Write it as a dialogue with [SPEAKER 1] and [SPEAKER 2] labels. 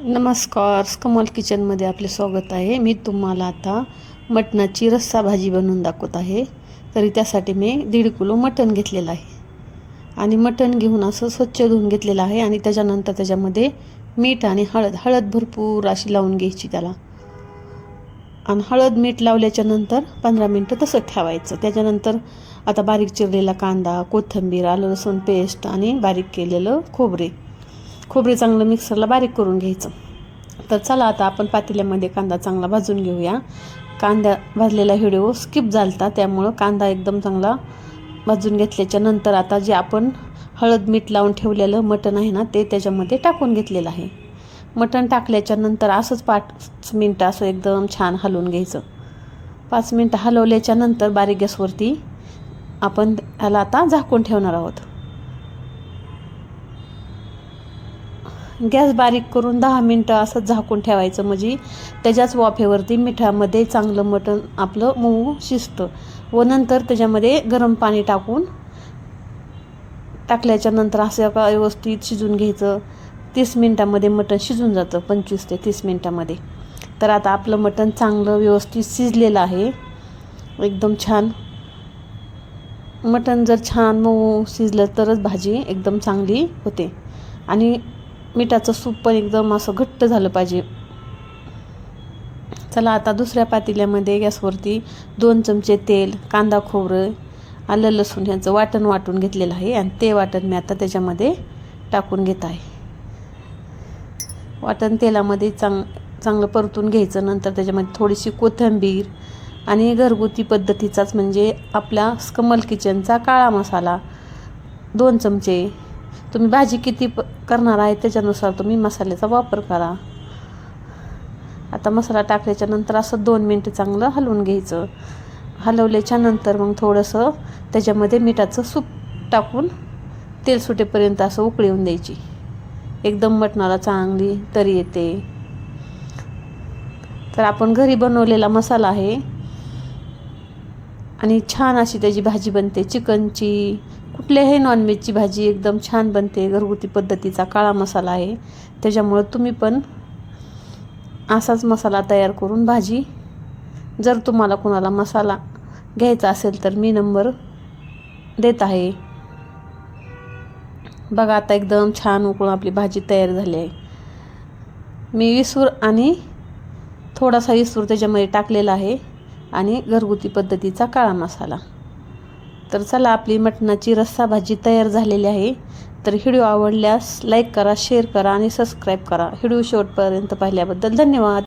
[SPEAKER 1] नमस्कार कमल किचनमध्ये आपले स्वागत आहे. मी तुम्हाला आता मटणाची रस्सा भाजी बनवून दाखवत आहे. तरी त्यासाठी मी दीड किलो मटण घेतलेलं आहे. आणि मटण घेऊन असं स्वच्छ धुवून घेतलेलं आहे आणि त्याच्यानंतर त्याच्यामध्ये मीठ आणि हळद हळद भरपूर अशी लावून घ्यायची त्याला. आणि हळद मीठ लावल्याच्या नंतर पंधरा मिनटं तसं ठेवायचं. त्याच्यानंतर आता बारीक चिरलेला कांदा कोथिंबीर आलं लसूण पेस्ट आणि बारीक केलेलं खोबरे खोबरे चांगलं मिक्सरला बारीक करून घ्यायचं. तर चला आता आपण पातेल्यामध्ये कांदा चांगला भाजून घेऊया. कांदा भाजलेला व्हिडिओ स्किप झालता त्यामुळं कांदा एकदम चांगला भाजून घेतल्याच्या नंतर आता जे आपण हळद मीठ लावून ठेवलेलं मटण आहे ना ते त्याच्यामध्ये टाकून घेतलेलं आहे. मटण टाकल्याच्या नंतर असंच पाच मिनटं असं एकदम छान हलवून घ्यायचं. पाच मिनटं हलवल्याच्या नंतर बारीक गॅसवरती आपण त्याला आता झाकून ठेवणार आहोत. गॅस बारीक करून दहा मिनटं असंच झाकून ठेवायचं म्हणजे त्याच्याच वाफेवरती मिठामध्ये चांगलं मटण आपलं मऊ शिजतं. व नंतर त्याच्यामध्ये गरम पाणी टाकून टाकल्याच्या नंतर असं का व्यवस्थित शिजून घ्यायचं. तीस मिनटामध्ये मटण शिजून जातं पंचवीस ते तीस मिनटामध्ये. तर आता आपलं मटण चांगलं व्यवस्थित शिजलेलं आहे. एकदम छान. मटण जर छान मऊ शिजलं तरच भाजी एकदम चांगली होते. आणि मिठाचं सूप पण एकदम असं घट्ट झालं पाहिजे. चला आता दुसऱ्या पातेल्यामध्ये गॅसवरती दोन चमचे तेल कांदा खोबरं आलं लसूण ह्याचं वाटण वाटून घेतलेलं आहे आणि ते वाटण मी आता त्याच्यामध्ये टाकून घेत आहे. वाटण तेलामध्ये चांग चांगलं परतून घ्यायचं नंतर त्याच्यामध्ये थोडीशी कोथिंबीर आणि घरगुती पद्धतीचाच म्हणजे आपला कमल किचनचा काळा मसाला दोन चमचे तुम्ही भाजी किती प करणार आहे त्याच्यानुसार तुम्ही मसाल्याचा वापर करा. आता मसाला टाकल्याच्या नंतर असं दोन मिनटं चांगलं हलवून घ्यायचं. हलवल्याच्या नंतर मग थोडंसं त्याच्यामध्ये मिठाचं सूप टाकून तेल सुटेपर्यंत असं उकळीवून द्यायची. एकदम मटणाला चांगली तरी येते. तर आपण घरी बनवलेला मसाला आहे. आणि छान अशी त्याची भाजी बनते. चिकनची कुठल्याही नॉनव्हेजची भाजी एकदम छान बनते घरगुती पद्धतीचा काळा मसाला आहे. त्याच्यामुळं तुम्ही पण असाच मसाला तयार करून भाजी जर तुम्हाला कोणाला मसाला घ्यायचा असेल तर मी नंबर देत आहे. बघा आता एकदम छान उकळून आपली भाजी तयार झाली आहे. मी विसूर आणि थोडासा विसूर त्याच्यामध्ये टाकलेला आहे आणि घरगुती पद्धतीचा काळा मसाला. तर चला आपली मटणाची रस्सा भाजी तयार झालेली आहे. तर व्हिडिओ आवडल्यास लाईक करा शेअर करा आणि सबस्क्राईब करा. व्हिडिओ शेवटपर्यंत पाहिल्याबद्दल धन्यवाद.